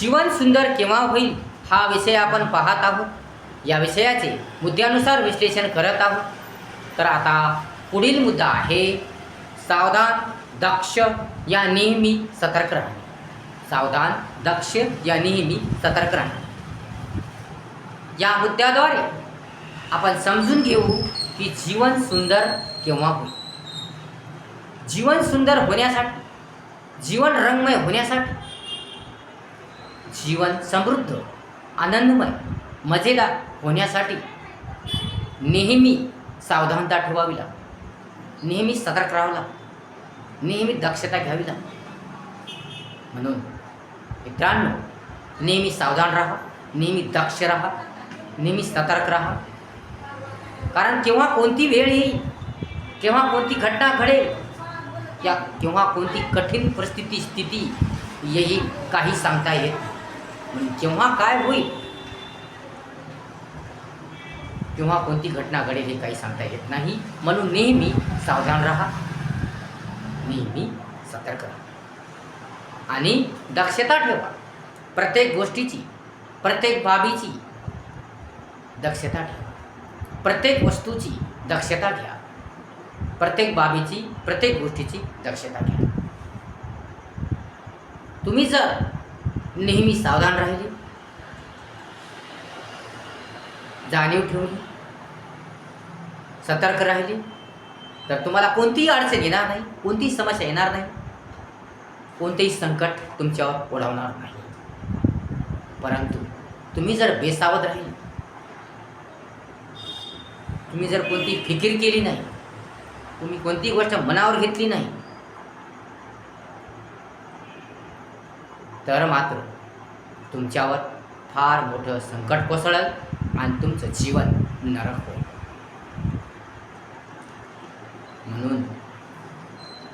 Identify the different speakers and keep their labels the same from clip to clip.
Speaker 1: जीवन सुंदर केव्हा होईल हा विषय आपण पाहत आहोत. या विषयाचे मुद्द्यानुसार विश्लेषण करत आहोत. तर आता पुढील मुद्दा आहे सावधान दक्ष या नेहमी सतर्क राहणे. सावधान दक्ष या नेहमी सतर्क राहणे. या मुद्द्याद्वारे आपण समजून घेऊ की जीवन सुंदर केव्हा होईल. जीवन सुंदर होण्यासाठी जीवन रंगमय होण्यासाठी जीवन समृद्ध आनंदमय मजेदार होण्यासाठी नेहमी सावधानता ठेवावी लागते. नेहमी सतर्क राहावं लागतं. नेहमी दक्षता घ्यावी लागते. म्हणून मित्रांनो नेहमी सावधान राहा नेहमी दक्ष राहा नेहमी सतर्क राहा. कारण केव्हा कोणती वेळ येईल केव्हा कोणती घटना घडेल या केव्हा कोणती कठीण परिस्थिती स्थिती येईल काही सांगता येत पण केव्हा काय होईल? किंवा कोणती घटना घडेल हे काही सांगता येत नाही. म्हणून नेहमी सावधान राहा. नेहमी सतर्क राहा. आणि दक्षता ठेवा. प्रत्येक गोष्टीची प्रत्येक बाबीची दक्षता ठेवा. प्रत्येक वस्तूची दक्षता घ्या. प्रत्येक बाबीची प्रत्येक गोष्टीची दक्षता घ्या. तुम्ही जर नेहमी सावधान राहिले. जाणीव ठेवली. सतर्क राहिले. तर तुम्हाला कोणतीही अडचण येणार नाही कोणतीही समस्या येणार नाही. कोणतेही संकट तुमच्यावर ओढवणार नाही. परंतु तुम्ही जर बेसावध राहिले तुम्ही जर कोणती फिकीर केली नाही तुम्ही कोणती गोष्ट मनावर घेतली नाही तर मात्र तुमच्यावर फार मोठं संकट कोसळल आणि तुमचं जीवन नरक होईल. म्हणून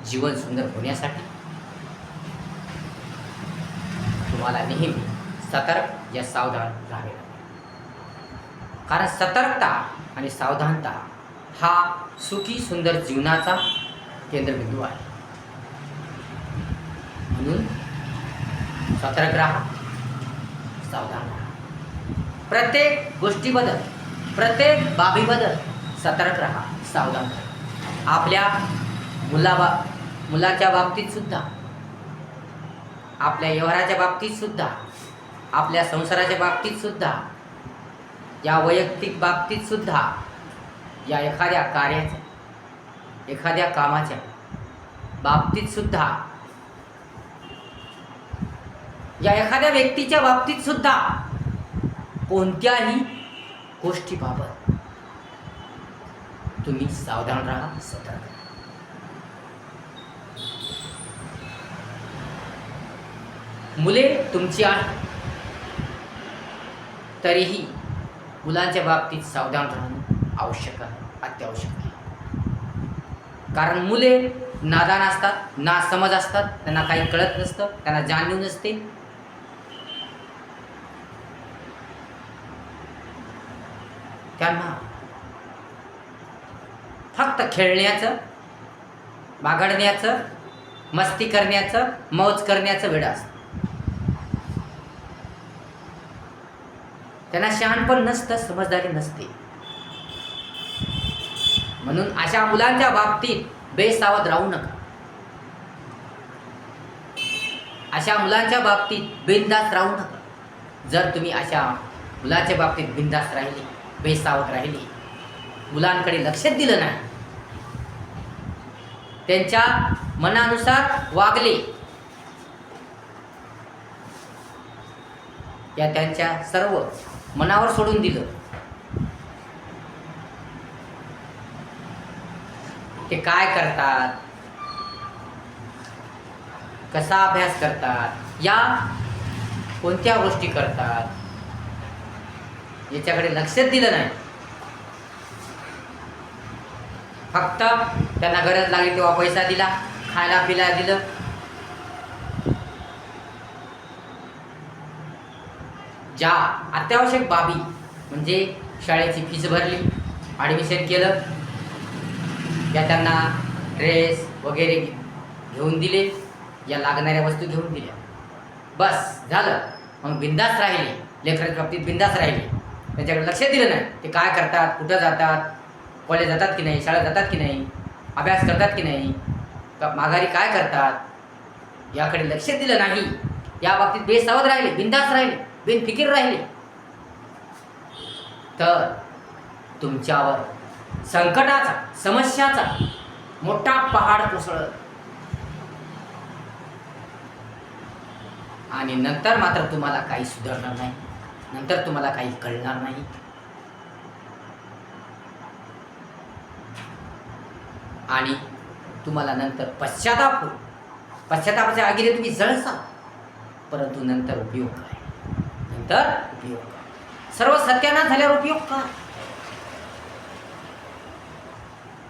Speaker 1: जीवन सुंदर होण्यासाठी तुम्हाला नेहमी सतर्क या सावधान राहावे लागेल. कारण सतर्कता आणि सावधानता हा सुखी सुंदर जीवनाचा केंद्रबिंदू आहे. म्हणून सतर्क राहा सावधान. राहा प्रत्येक गोष्टीबद्दल प्रत्येक बाबीबद्दल सतर्क राहा सावधान. राहा आपल्या मुलाबा मुलाच्या बाबतीत सुद्धा. आपल्या व्यवहाराच्या बाबतीत सुद्धा. आपल्या संसाराच्या बाबतीत सुद्धा. या वैयक्तिक बाबतीत सुद्धा. या एखाद्या कार्याच्या एखाद्या कामाच्या बाबतीत सुद्धा या एखाद्या व्यक्तीच्या बाबतीत सुद्धा कोणत्याही गोष्टीबाबत तुम्ही सावधान राहा सतर्क राहा. मुले तुमची आहेत. तरीही मुलांच्या बाबतीत सावधान राहणं आवश्यक आहे अत्यावश्यक आहे. कारण मुले नादान असतात ना समज असतात त्यांना काही कळत नसतं त्यांना जाणीव नसते. त्यांना फक्त खेळण्याचं बागडण्याचं मस्ती करण्याचं मौज करण्याचं वेळ असतं. त्यांना शहाणपण नसतं समजदारी नसते. म्हणून अशा मुलांच्या बाबतीत बेसावध राहू नका. अशा मुलांच्या बाबतीत बिनधास्त राहू नका. जर तुम्ही अशा मुलाच्या बाबतीत बिनधास्त राहिली भेसावत राहिली. मुलांकडे लक्षच दिलं नाही. त्यांच्या मनानुसार वागले. या त्यांच्या सर्व मनावर सोडून दिलं. ते काय करतात? कसा अभ्यास करतात? या कोणत्या गोष्टी करतात? याच्याकडे लक्षच दिलं नाही. फक्त त्यांना गरज लागली तेव्हा पैसा दिला खायला पिला दिलं. ज्या अत्यावश्यक बाबी म्हणजे शाळेची फीस भरली ॲडमिशन केलं या त्यांना ड्रेस वगैरे घेऊन दिले या लागणाऱ्या वस्तू घेऊन दिल्या. बस झालं. मग बिंदास राहिले. लेकरांच्या बाबतीत बिंदास राहिले. त्यांच्याकडे लक्ष दिलं नाही. ते काय करतात कुठं जातात कॉलेज जातात की नाही शाळा जातात की नाही अभ्यास करतात की नाही का माघारी काय करतात याकडे लक्ष दिलं नाही. या बाबतीत बेसावध राहिले बिंदास राहिले बिनफिकीर राहिले. तर तुमच्यावर संकटाचा समस्याचा मोठा पहाड कोसळत आणि नंतर मात्र तुम्हाला काही सुधारणार नाही. नंतर तुम्हाला काही कळणार नाही. आणि तुम्हाला नंतर पश्चाताप पश्चातापाच्या आगीने तुम्ही जळसाल परंतु नंतर उपयोग काय नंतर उपयोग काय सर्व सत्यानाश झाल्यावर उपयोग काय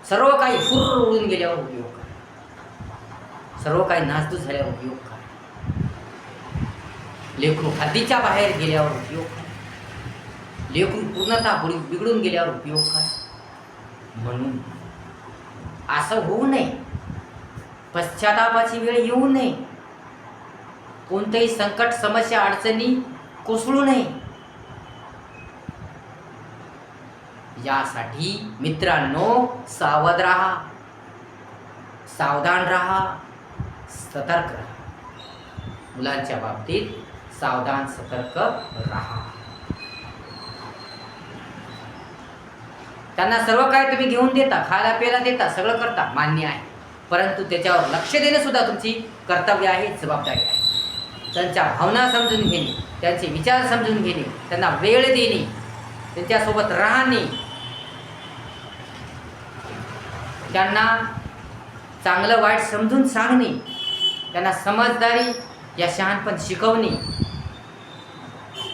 Speaker 1: सर्व काही फुर उडून गेल्यावर उपयोग काय सर्व काही नासधूस झाल्यावर उपयोग काय लेकरू हद्दीच्या बाहेर गेल्यावर उपयोग काय? लेकरू पूर्णतः बिघडून गेल्यावर उपयोग काय? म्हणून. असं होऊ नये. पश्चातापाची वेळ येऊ नये. कोणतंही संकट समस्या अडचणी कोसळू नये. यासाठी मित्रांनो सावध राहा. सावधान राहा. सतर्क राहा. मुलांच्या बाबतीत सावधान सतर्क राहा. त्यांना सर्व काय तुम्ही घेऊन देता खायला प्यायला देता सगळं करता मान्य आहे. परंतु त्याच्यावर लक्ष देणे सुद्धा तुमची कर्तव्य आहे जबाबदारी आहे. त्यांच्या भावना समजून घेणे त्यांचे विचार समजून घेणे त्यांना वेळ देणे त्यांच्यासोबत राहणे. त्यांना चांगलं वाईट समजून सांगणे त्यांना समजदारी या शहाणपण शिकवणे.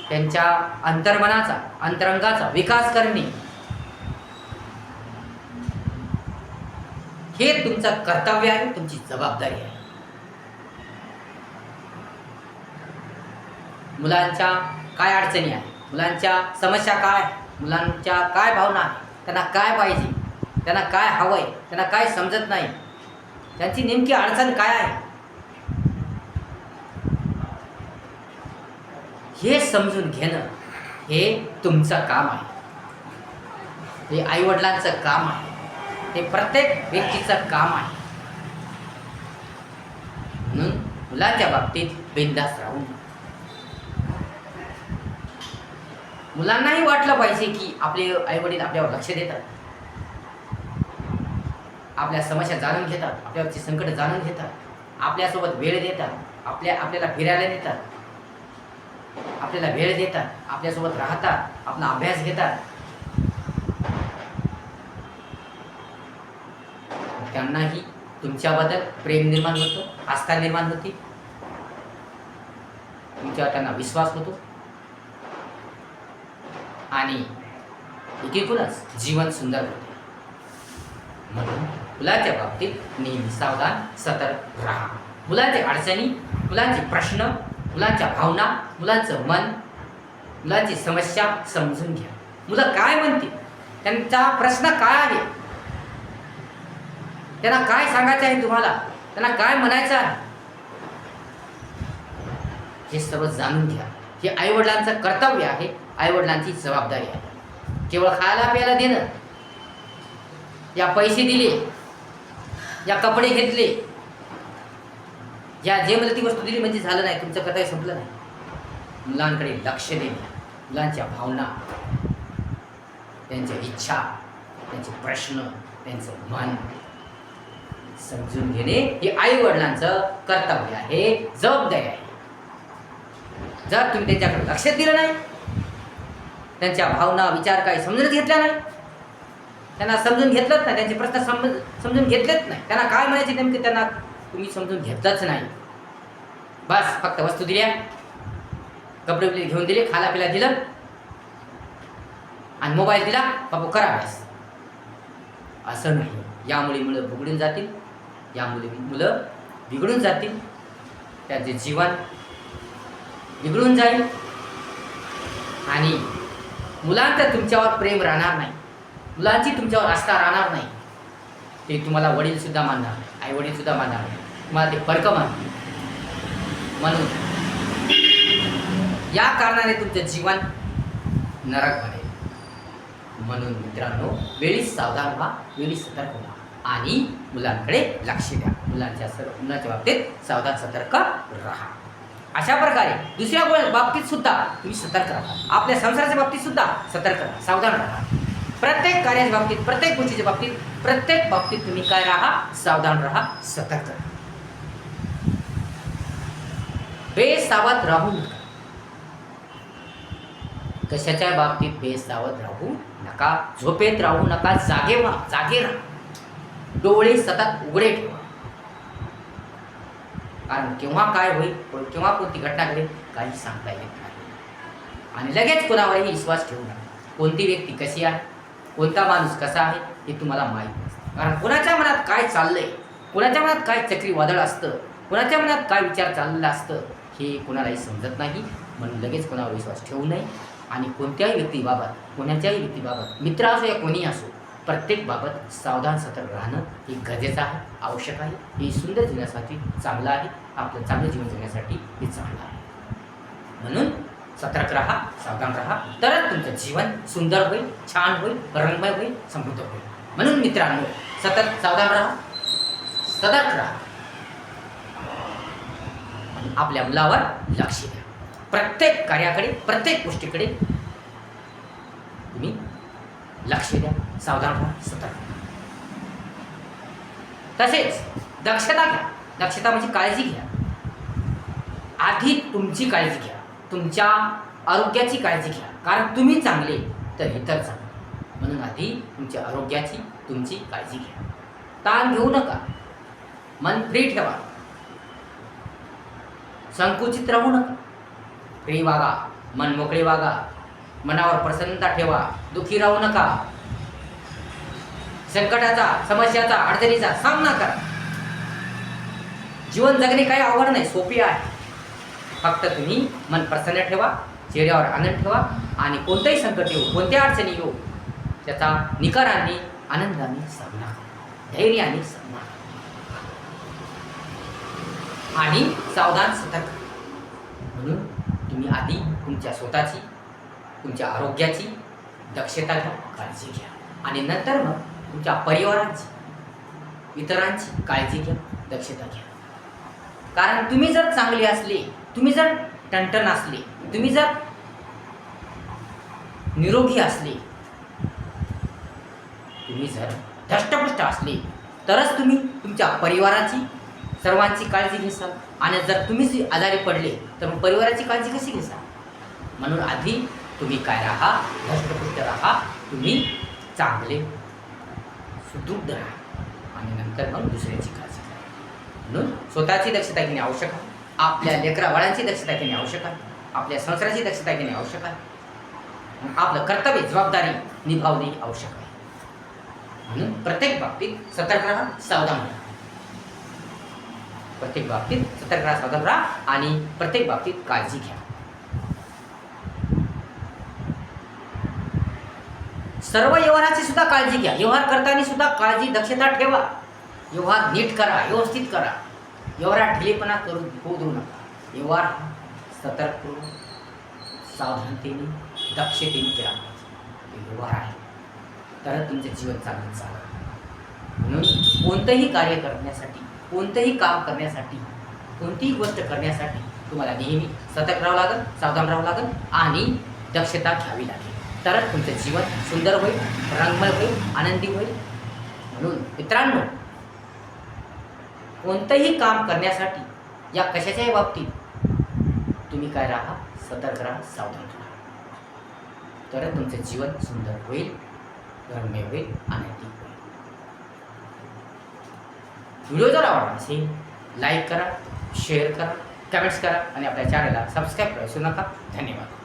Speaker 1: त्यांच्या अंतर्मनाचा अंतरंगाचा विकास करणे. हे तुमचं कर्तव्य आहे तुमची जबाबदारी आहे. मुलांच्या काय अडचणी आहे मुलांच्या समस्या काय मुलांच्या काय भावना आहे त्यांना काय पाहिजे? त्यांना काय हवं आहे त्यांना काय समजत नाही? त्यांची नेमकी अडचण काय आहे? हे समजून घेणं हे तुमचं काम आहे. हे आईवडिलांचं काम आहे. ते प्रत्येक व्यक्तीचं काम आहे. म्हणून मुलांच्या बाबतीत बिंदास राहून मुलांनाही वाटलं पाहिजे की आपले आईवडील आपल्यावर लक्ष देतात. आपल्या समस्या जाणून घेतात आपल्यावरची संकट जाणून घेतात. आपल्यासोबत वेळ देतात आपल्या आपल्याला फिरायला देतात. आपल्याला वेळ देतात आपल्यासोबत राहतात आपला अभ्यास घेतात. त्यांनाही तुमच्याबद्दल प्रेम निर्माण होतं आस्था निर्माण होती. तुमच्यावर त्यांना विश्वास होतो. आणि एकीकडूनच जीवन सुंदर होते. म्हणून मुलाच्या बाबतीत नेहमी सावधान सतर्क राहा. मुलांच्या अडचणी मुलांचे प्रश्न मुलांच्या भावना मुलांचं मन मुलांची समस्या समजून घ्या. मुलं काय म्हणतील त्यांचा प्रश्न काय आहे? त्यांना काय सांगायचं आहे तुम्हाला? त्यांना काय म्हणायचं आहे? हे सर्व जाणून घ्या. हे आईवडिलांचं कर्तव्य आहे आईवडिलांची जबाबदारी आहे. केवळ खायला प्यायला देणं. या पैसे दिले या कपडे घेतले या जे मला ती वस्तू दिली म्हणजे झालं नाही तुमचं कथा संपलं नाही. मुलांकडे लक्ष देणे मुलांच्या भावना त्यांच्या इच्छा त्यांचे प्रश्न त्यांचं मन. समजून घेणे हे आई वडिलांचं कर्तव्य आहे जबाबदारी आहे. जर तुम्ही त्यांच्याकडे लक्ष दिलं नाही त्यांच्या भावना विचार काही समजून घेतल्या नाही त्यांना समजून घेतलंच नाही त्यांचे प्रश्न समज समजून घेतलेच नाही. त्यांना काय म्हणायचे नेमके त्यांना? तुम्ही समजून घेतलंच नाही. बस फक्त वस्तू दिल्या. कपडे घेऊन दिले खाला पिला दिलं. आणि मोबाईल दिला बापू करा अभ्यास असं नाही. यामुळे मुलं बुगडून जातील. यामुळे मुलं बिघडून जातील. त्यांचे जीवन बिघडून जाईल. आणि मुलांचं तुमच्यावर प्रेम राहणार नाही. मुलांची तुमच्यावर आस्था राहणार नाही. ते तुम्हाला वडीलसुद्धा मानणार नाही. आई वडीलसुद्धा मानणार नाही. मला ते फरक मानतील म्हणून या कारणाने तुमचं जीवन नरक बनेल. म्हणून मित्रांनो वेळीच सावधान व्हा वेळीच सतर्क व्हा आणि मुलांकडे लक्ष द्या. मुलांच्या सर्व मुलांच्या बाबतीत सावधान सतर्क राहा. अशा प्रकारे दुसऱ्या गो- बाबतीत सुद्धा तुम्ही सतर्क राहा. आपल्या संसाराच्या बाबतीत सुद्धा सतर्क राहा. सावधान राहा. प्रत्येक कार्याच्या बाबतीत प्रत्येक गोष्टीच्या बाबतीत प्रत्येक बाबतीत तुम्ही काय राहा? सावधान राहा सतर्क राहा. बेसावध राहू नका. कशाच्या बाबतीत बेसावध राहू नका? झोपेत राहू नका जागे व्हा जागे राहा. डोळे सतत उघडे ठेवा. कारण केव्हा काय होईल केव्हा कोणती घटना घडेल काही सांगता येत नाही. आणि लगेच कोणावरही विश्वास ठेवू नका. कोणती व्यक्ती कशी आहे कोणता माणूस कसा आहे हे तुम्हाला माहीत नसतं. कारण कोणाच्या मनात काय चाललंय कोणाच्या मनात काय चक्रीवादळ असतं कोणाच्या मनात काय विचार चाललेला असतं हे कोणालाही समजत नाही म्हणून लगेच कोणावर विश्वास ठेवू नये. आणि कोणत्याही व्यक्तीबाबत कोणाच्याही व्यक्तीबाबत मित्र असो या कोणी असो प्रत्येक बाबत सावधान सतर्क राहणं हे गरजेचं आहे आवश्यक आहे. हे सुंदर जीवनासाठी चांगलं आहे. आपलं चांगलं जीवन जगण्यासाठी हे चांगलं आहे. म्हणून सतर्क राहा सावधान राहा. तरच तुमचं जीवन सुंदर होईल छान होईल रंगमय होईल समृद्ध होईल. म्हणून मित्रांनो सतत सावधान राहा सतर्क राहा. आपल्या मुलावर लक्ष द्या. प्रत्येक कार्याकडे प्रत्येक गोष्टीकडे तुम्ही लक्ष द्या. सावधान व्हा सतर्क तसेच दक्षता घ्या. दक्षता म्हणजे काळजी घ्या. आधी तुमची काळजी घ्या. तुमच्या आरोग्याची काळजी घ्या. कारण तुम्ही चांगले तर इतर चांगले. म्हणून आधी तुमच्या आरोग्याची तुमची काळजी घ्या. ताण घेऊ नका. मन फ्री ठेवा. संकुचित राहू नका. फ्री वागा मन मोकळे वागा. मनावर प्रसन्नता ठेवा. दुखी राहू नका. संकटाचा समस्याचा अडचणीचा सामना करा. जीवन जगणे काही आवड नाही सोपी आहे. फक्त तुम्ही मन प्रसन्न ठेवा चेहऱ्यावर आनंद ठेवा आणि कोणतंही संकट येऊ कोणत्या अडचणी येऊ त्याचा निकाराने आनंदाने सामना करा. धैर्याने सामना करा. आणि सावधान सतर्क. म्हणून तुम्ही आधी तुमच्या स्वतःची तुमच्या आरोग्याची दक्षता घ्या काळजी घ्या. आणि नंतर मग तुमच्या परिवाराची इतरांची काळजी घ्या दक्षता घ्या. कारण तुम्ही जर चांगले असले तुम्ही जर टणटण असले तुम्ही जर निरोगी असले तुम्ही जर धष्टपुष्ट असले तरच तुम्ही तुमच्या परिवाराची सर्वांची काळजी घेसाल आणि जर तुम्हीच आजारी पडले तर मग परिवाराची काळजी कशी घेसाल म्हणून आधी तुम्ही काय राहा धष्टपुष्ट राहा तुम्ही चांगले सुदृढ राहा. आणि नंतर मग दुसऱ्याची काळजी घ्या म्हणून स्वतःची दक्षता घेणे आवश्यक आहे. आपल्या लेकरा बाळांची दक्षता घेणे आवश्यक आहे. आपल्या संसाराची दक्षता घेणे आवश्यक आहे. आपलं कर्तव्य जबाबदारी निभावणे आवश्यक आहे. म्हणून प्रत्येक बाबतीत सतर्क राहा सावधान राहा. प्रत्येक बाबतीत सतर्क राहा सावधान राहा आणि प्रत्येक बाबतीत काळजी घ्या. सर्व व्यवहाराची सुद्धा काळजी घ्या. व्यवहार करताना सुद्धा काळजी दक्षता ठेवा. व्यवहार नीट करा व्यवस्थित करा. व्यवहारात ढिलेपणा करू होऊ देऊ नका. व्यवहार सतर्क सावधानतेने दक्षतेने केला पाहिजे. व्यवहार आहे. तरच तुमचं जीवन चांगलं चालेल. म्हणून कोणतंही कार्य करण्यासाठी कोणतंही काम करण्यासाठी कोणतीही गोष्ट करण्यासाठी तुम्हाला नेहमी सतर्क राहावं लागेल सावधान राहावं लागेल आणि दक्षता घ्यावी लागेल. तरच तुमचं जीवन सुंदर होईल रंगमय होईल आनंदी होईल. म्हणून मित्रांनो कोणतंही काम करण्यासाठी या कशाच्याही बाबतीत तुम्ही काय राहा सतर्क राहा सावधान राहा. तरच तुमचं जीवन सुंदर होईल रम्य होईल आनंदी होईल. व्हिडिओ जर आवडला असेल लाईक करा शेअर करा कमेंट्स करा आणि आपल्या चॅनलला सबस्क्राईब करा नका. धन्यवाद.